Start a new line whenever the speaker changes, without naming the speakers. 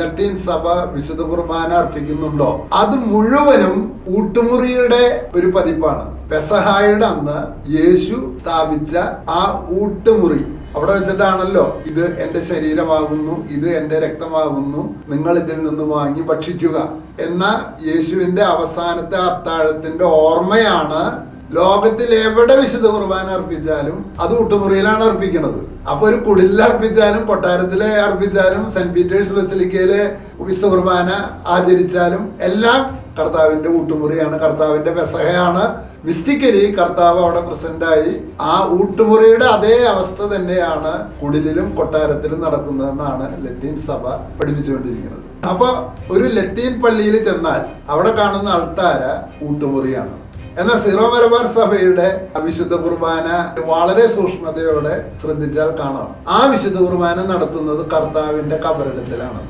ലത്തീൻ സഭ വിശുദ്ധ കുർബാന അർപ്പിക്കുന്നുണ്ടോ? അത് മുഴുവനും ഊട്ടുമുറിയുടെ ഒരു പതിപ്പാണ്. പെസഹായുടെ അന്ന് യേശു സ്ഥാപിച്ച ആ ഊട്ടുമുറി. അവിടെ വെച്ചിട്ടാണല്ലോ ഇത് എന്റെ ശരീരമാകുന്നു ഇത് എന്റെ രക്തമാകുന്നു നിങ്ങൾ ഇതിൽ നിന്ന് വാങ്ങി ഭക്ഷിക്കുക. എന്ന യേശുവിന്റെ അവസാനത്തെ അത്താഴത്തിന്റെ ഓർമ്മയാണ് ലോകത്തിൽ എവിടെ വിശുദ്ധ കുർബാന അർപ്പിച്ചാലും അത് ഊട്ടുമുറിയിലാണ് അർപ്പിക്കുന്നത്. അപ്പോൾ ഒരു കുടിലിൽ അർപ്പിച്ചാലും കൊട്ടാരത്തിലെ അർപ്പിച്ചാലും സെന്റ് പീറ്റേഴ്സ് ബസിലിക്കയിലെ വിശുദ്ധ കുർബാന ആചരിച്ചാലും എല്ലാം കർത്താവിന്റെ ഊട്ടുമുറിയാണ് കർത്താവിന്റെ പെസഹയാണ്. മിസ്റ്റിക്കലി കർത്താവ് അവിടെ പ്രസന്റായി. ആ ഊട്ടുമുറിയുടെ അതേ അവസ്ഥ തന്നെയാണ് കുടിലിലും കൊട്ടാരത്തിലും നടക്കുന്നതെന്നാണ് ലത്തീൻ സഭ പഠിപ്പിച്ചുകൊണ്ടിരിക്കുന്നത്. അപ്പോൾ ഒരു ലത്തീൻ പള്ളിയിൽ ചെന്നാൽ അവിടെ കാണുന്ന അൾത്താര ഊട്ടുമുറിയാണ്. എന്നാൽ സീറോ മലബാർ സഭയുടെ വിശുദ്ധ കുർബാന വളരെ സൂക്ഷ്മതയോടെ ശ്രദ്ധിച്ചാൽ കാണാം. ആ വിശുദ്ധ കുർബാന നടത്തുന്നത് കർത്താവിന്റെ കബറിടത്തിലാണ്.